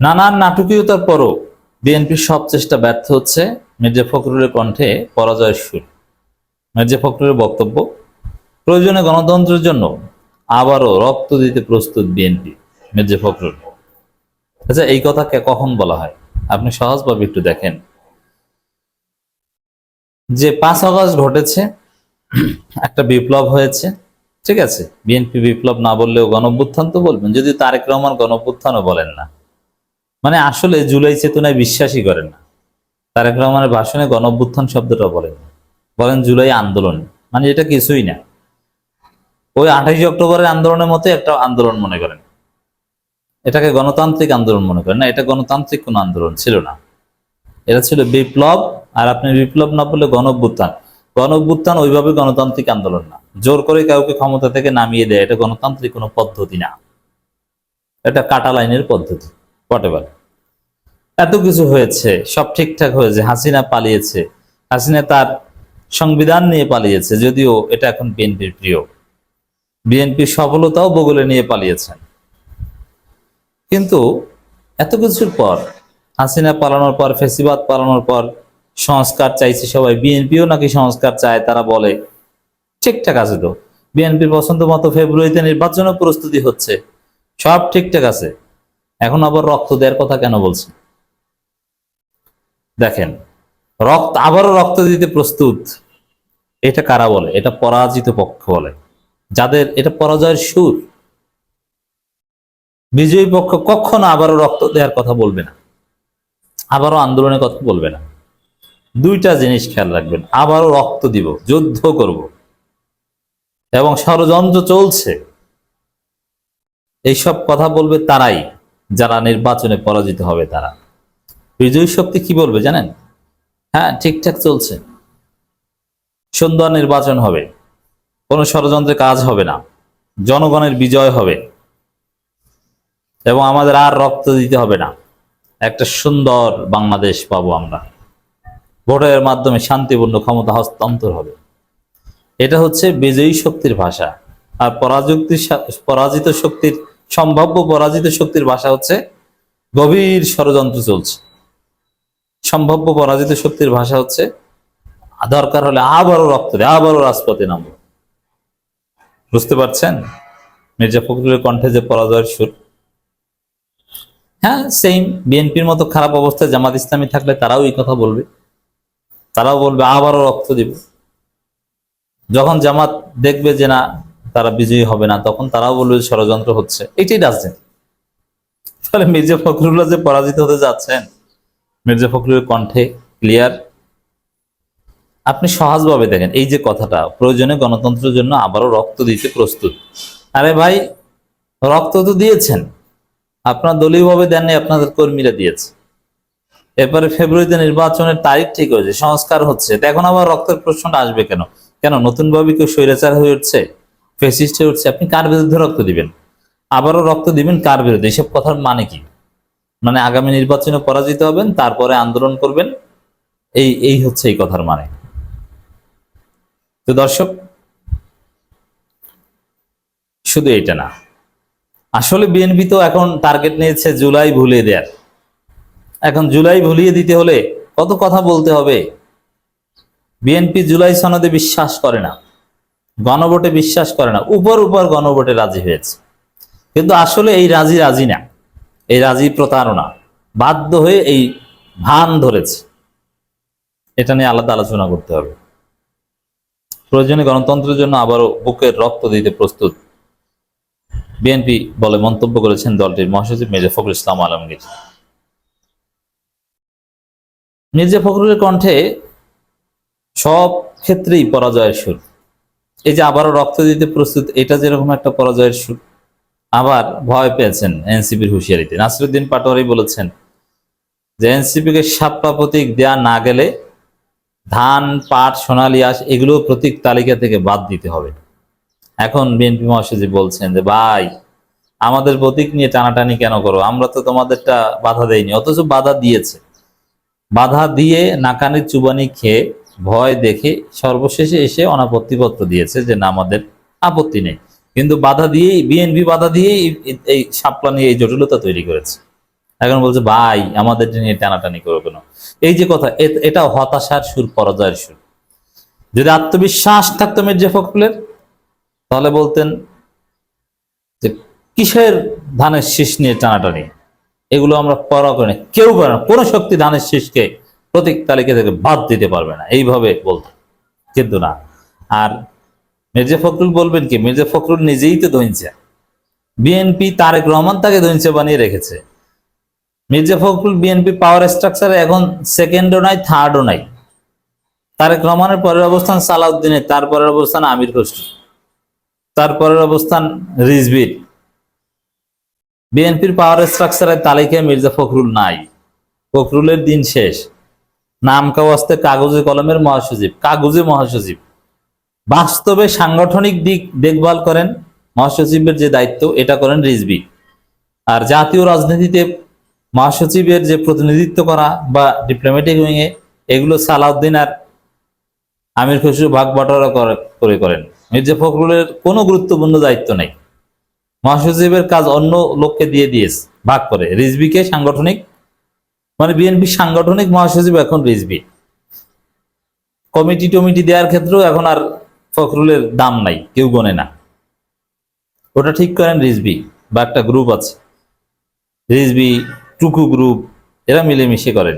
নানান নাটকীয়তার পরও বিএনপির সব চেষ্টা ব্যর্থ হচ্ছে মির্জা ফখরুলের কণ্ঠে পরাজয়ের সুর। মির্জা ফখরুলের বক্তব্য, প্রয়োজনে গণতন্ত্রের জন্য আবারও রক্ত দিতে প্রস্তুত বিএনপি, মির্জা ফখরুল। আচ্ছা এই কথা কে- কখন বলা হয়? আপনি সহজভাবে একটু দেখেন। যে পাঁচ আগস্ট ঘটেছে, একটা বিপ্লব হয়েছে, ঠিক আছে? বিএনপি বিপ্লব না বললেও গণভ্যুত্থান তো বলবেন, যদি তারেক রহমান গণভ্যুত্থানও বলেন না। মানে আসলে জুলাই চেতনায় বিশ্বাসই করেন না। তারেক রহমানের ভাষণে গণভ্যুত্থান শব্দটা বলেন। বলেন জুলাই আন্দোলন। মানে এটা কিছুই না। ওই আঠাশে অক্টোবরের আন্দোলনের মতো একটা আন্দোলন মনে করেন। এটাকে গণতান্ত্রিক আন্দোলন মনে করেন না, এটা গণতান্ত্রিক কোনো আন্দোলন ছিল না। এটা ছিল বিপ্লব, আর আপনি বিপ্লব না বললে গণভ্যুত্থান গণভ্যুত্থান ওইভাবে গণতান্ত্রিক আন্দোলন না। জোর করে কাউকে ক্ষমতা থেকে নামিয়ে দেয়, এটা গণতান্ত্রিক কোনো পদ্ধতি না। এটা কাটা লাইনের পদ্ধতি। হোয়াটেভার এত কিছু হয়েছে, সব ঠিকঠাক হয়েছে, হাসিনা পালিয়েছে। হাসিনা তার সংবিধান নিয়ে পালিয়েছে, যদিও এটা এখন বিএনপির প্রিয়। বিএনপির সফলতাও বগলে নিয়ে পালিয়েছেন। কিন্তু এত কিছুর পর, হাসিনা পালানোর পর, ফেসিবাদ পালানোর পর সংস্কার চাইছে সবাই। বিএনপিও নাকি সংস্কার চায়, তারা বলে, ঠিকঠাক আছে তো। বিএনপির পছন্দ মতো ফেব্রুয়ারিতে নির্বাচনও প্রস্তুতি হচ্ছে, সব ঠিকঠাক আছে। এখন আবার রক্ত দেওয়ার কথা কেন বলছে? দেখেন, রক্ত আবারও রক্ত দিতে প্রস্তুত, এটা কারা বলে? এটা পরাজিত পক্ষ বলে। যাদের, এটা পরাজয়ের সুর। বিজয়ী পক্ষ কখনো আবারও রক্ত দেওয়ার কথা বলবে না। আবারও আন্দোলনের কথা বলবে না। দুইটা জিনিস খেয়াল রাখবেন, আবারও রক্ত দিব, যুদ্ধ করব। এবং ষড়যন্ত্র চলছে। এইসব কথা বলবে তারাই। যারা নির্বাচনে পরাজিত হবে তারা। বিজয়ী শক্তি কি বলবে জানেন? হ্যাঁ ঠিকঠাক চলছে। সুন্দর নির্বাচন হবে। কোনো ষড়যন্ত্রে কাজ হবে না। জনগণের বিজয় হবে। এবং আমাদের আর রক্ত দিতে হবে না। একটা সুন্দর বাংলাদেশ পাবো আমরা। ভোটের মাধ্যমে শান্তিপূর্ণ ক্ষমতা হস্তান্তর হবে। এটা হচ্ছে বিজয়ী শক্তির ভাষা। আর পরাযুক্তি পরাজিত শক্তির সম্ভাব্য পরাজিত শক্তির ভাষা হচ্ছে গভীর ষড়যন্ত্র চলছে। সম্ভাব্য পরাজিত শক্তির ভাষা হচ্ছে, দরকার হলে আবারও রক্ত দেয় আবারও রাজপথে নামবো। বুঝতে পারছেন? মির্জা ফখরুলের কণ্ঠে যে পরাজয়ের সুর। হ্যাঁ সেম বিএনপির মতো খারাপ অবস্থায় জামাত ইসলামী থাকলে তারাও এই কথা বলবে। তারাও বলবে, আবারও রক্ত দিব। যখন জামাত দেখবে যে না বিজয়ী হবে না, তখন তারাও বলবে যে ষড়যন্ত্র হচ্ছে। এটাই রাজনীতি। তাহলে মির্জা ফখরুল্লাহ যে পরাজিত হতে যাচ্ছেন, মির্জা ফখরুলের কণ্ঠে ক্লিয়ার আপনি সহজভাবে দেখেন, এই যে কথাটা, প্রয়োজনে গণতন্ত্রের জন্য আবারও রক্ত দিতে প্রস্তুত। আরে ভাই, রক্ত তো দিয়েছেন। আপনার দলীয়ভাবে দেননি, আপনাদের কর্মীরা দিয়েছে। এরপরে ফেব্রুয়ারিতে নির্বাচনের তারিখ ঠিক হয়েছে, সংস্কার হচ্ছে। এখন আবার রক্তের প্রশ্নটা আসবে কেন? কেন নতুন ভাবে কেউ স্বৈরাচার হয়ে উঠছে? ফেসিস্ট উঠছে আপনি কার বিরুদ্ধে রক্ত দিবেন? আবারও রক্ত দিবেন কার বিরুদ্ধে? এসব কথার মানে কি? মানে আগামী নির্বাচনে পরাজিত হবেন, তারপরে আন্দোলন করবেন, এই এই হচ্ছে এই কথার মানে। তো দর্শক, শুধু এটা না। আসলে বিএনপি তো এখন টার্গেট নিয়েছে জুলাই ভুলিয়ে দেয়ার। এখন জুলাই ভুলিয়ে দিতে হলে কত কথা বলতে হবে? বিএনপি জুলাই সনদে বিশ্বাস করে না। গণভোটে বিশ্বাস করে না, উপর উপর গণভোটে রাজি হয়েছে। কিন্তু আসলে এই রাজি রাজি না, এই রাজি প্রতারণা বাধ্য হয়ে এই ভান ধরেছে। এটা নিয়ে আলাদা আলোচনা করতে হবে। প্রয়োজনে গণতন্ত্রের জন্য আবারও বুকের রক্ত দিতে প্রস্তুত বিএনপি বলে মন্তব্য করেছেন দলটির মহাসচিব মির্জা ফখরুল ইসলাম আলমগীর। মির্জা ফখরুলের কণ্ঠে সব ক্ষেত্রেই পরাজয়ের সুর। এই যে আবারও রক্ত দিতে প্রস্তুত, এটা যেরকম একটা পরাজয়ের সুর। আবার ভয় পেয়েছেন এনসিপির হুঁশিয়ারিতে। নাসিরুদ্দিন পাটোয়ারি বলেছেন যে, এনসিপিকে সাপলা প্রতীক দেয়া না গেলে ধান, পাট, সোনালী আঁশ এগুলো প্রতীক তালিকা থেকে বাদ দিতে হবে। এখন বিএনপি মহাসচিব বলছেন যে, ভাই, আমাদের প্রতীক নিয়ে টানাটানি কেন করো? আমরা তো তোমাদেরটা বাধা দেইনি। অথচ বাধা দিয়েছে। বাধা দিয়ে নাকানির চুবানি খেয়ে ভয় দেখে সর্বশেষে এসে অনাপত্তিপত্র দিয়েছে যে না, আমাদের আপত্তি নেই। কিন্তু বাধা দিয়েই বিএনপি বাধা দিয়েই এই- সাপলা নিয়ে এই জটিলতা তৈরি করেছে। এখন বলছে, ভাই, আমাদের নিয়ে টানাটানি করো কেন? এই যে কথা এটা হতাশার সুর, পরাজয়ের সুর। যদি আত্মবিশ্বাস থাকতো মির্জা ফখরুলের, তাহলে বলতেন যে, কিসের ধানের শীষ নিয়ে টানাটানি? এগুলো আমরা পড়া করি কেউ করে না। কোনো শক্তি ধানের শীষকে প্রতীক তালিকা থেকে বাদ দিতে পারবে না। এইভাবে বলতো। কিন্তু না। আর মির্জা ফখরুল বলবেন কি, মির্জা ফখরুল নিজেই তো দইঞ্চা বিএনপি তারেক রহমান তাকে দইঞ্চা বানিয়ে রেখেছে। মির্জা ফখরুল বিএনপি পাওয়ার স্ট্রাকচারে এখন সেকেন্ডও নাই থার্ডও নাই। তারেক রহমানের পরের অবস্থান সালাউদ্দিনের তারপরের অবস্থান আমির খসরু। তারপরের অবস্থান রিজবির বিএনপির পাওয়ার স্ট্রাকচারের তালিকায় মির্জা ফখরুল নাই। ফখরুলের দিন শেষ। নাম কাওয়াস্তে কাগজে কলমের মহাসচিব, কাগজে মহাসচিব। বাস্তবে সাংগঠনিক দিক দেখভাল করেন মহাসচিবের যে দায়িত্ব, এটা করেন রিজবি আর জাতীয় রাজনীতিতে মহাসচিবের যে প্রতিনিধিত্ব করা বা ডিপ্লোম্যাটিক উইংয়ে এগুলো সালাউদ্দিন আর আমির খসরু ভাগ বাটোয়ারা করে- করে করেন। মির্জা ফখরুলের কোনো গুরুত্বপূর্ণ দায়িত্ব নেই। মহাসচিবের কাজ অন্য লোককে দিয়ে দিয়েছে, ভাগ করে। রিজবিকে সাংগঠনিক মানে বিএনপি সাংগঠনিক মহাসচিব এখন রিজবি কমিটি টমিটি দেওয়ার ক্ষেত্রেও এখন আর ফখরুলের দাম নাই, কেউ গনে না। ওটা ঠিক করেন রিজবি বা একটা গ্রুপ আছে। রিজবি টুকু গ্রুপ এরা মিলেমিশে করেন।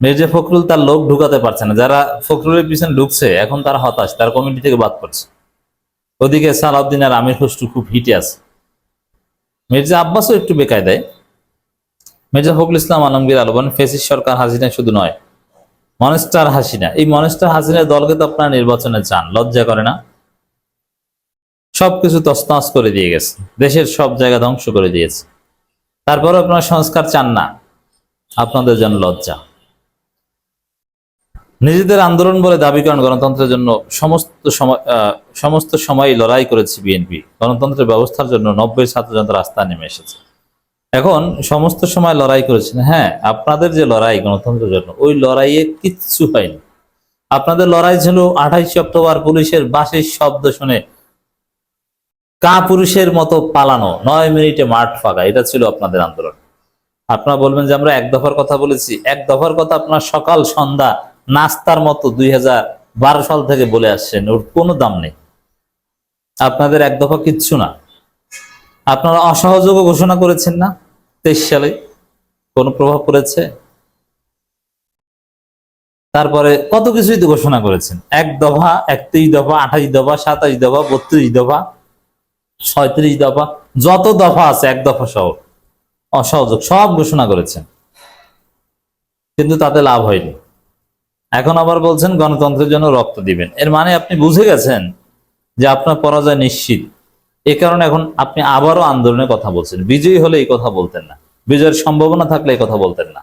মির্জা ফখরুল তার লোক ঢুকাতে পারছে না। যারা ফখরুলের পিছনে ঢুকছে, এখন তারা হতাশ, তার কমিটি থেকে বাদ পড়ছে। ওদিকে সালাউদ্দিন আর আমির খসরু খুব হিটে আছে। মির্জা আব্বাসও একটু বেকায় দেয় মির্জা ফখরুল ইসলাম আলমগীর আলবান, ফেসিস সরকার হাসিনা শুধু নয়, মনেস্টার হাসিনা। এই মনেস্টার হাসিনার দলকে তো আপনারা নির্বাচনে চান, লজ্জা করে না? সবকিছু তসনস করে দিয়ে গেছে, দেশের সব জায়গা ধ্বংস করে দিয়েছে। তারপরে আপনারা সংস্কার চান না, আপনাদের জন্য লজ্জা। নিজেদের আন্দোলন বলে দাবি করেন গণতন্ত্রের জন্য সমস্ত সময় সমস্ত সময় লড়াই করেছে বিএনপি। গণতন্ত্রের ব্যবস্থার জন্য নব্বই ছাত্র রাস্তায় নেমে এসেছে। এখন সমস্ত সময় লড়াই করেছেন। হ্যাঁ আপনাদের যে লড়াই গণতন্ত্রের জন্য, ওই লড়াইয়ে কিচ্ছু হয়নি। আপনাদের লড়াই ছিল আঠাইশে অক্টোবর পুলিশের বাঁশির শব্দ শুনে কা পুরুষের মতো পালানো, নয় মিনিটে মাঠ ফাঁকা, এটা ছিল আপনাদের আন্দোলন। আপনারা বলবেন যে আমরা এক দফার কথা বলেছি। এক দফার কথা আপনার সকাল সন্ধ্যা নাস্তার মতো দুই সাল থেকে বলে আসছেন, ওর কোনো দাম নেই। আপনাদের এক দফা কিচ্ছু না। আপনারা অসহযোগও ঘোষণা করেছেন না? তেইশ সালে কোনো প্রভাব পড়েছে? তারপরে কত কিছুই তো ঘোষণা করেছেন। এক দফা, একত্রিশ দফা, আঠাশ দফা, সাতাশ দফা, বত্রিশ দফা, ছয়ত্রিশ দফা, যত দফা আছে এক দফা সহ অসহযোগ সব ঘোষণা করেছেন। কিন্তু তাতে লাভ হয়নি। এখন আবার বলছেন গণতন্ত্রের জন্য রক্ত দিবেন। এর মানে আপনি বুঝে গেছেন যে আপনার পরাজয় নিশ্চিত। এ কারণে এখন আপনি আবারও আন্দোলনের কথা বলছেন। বিজয়ী হলে এই কথা বলতেন না। বিজয়ের সম্ভাবনা থাকলে এই কথা বলতেন না।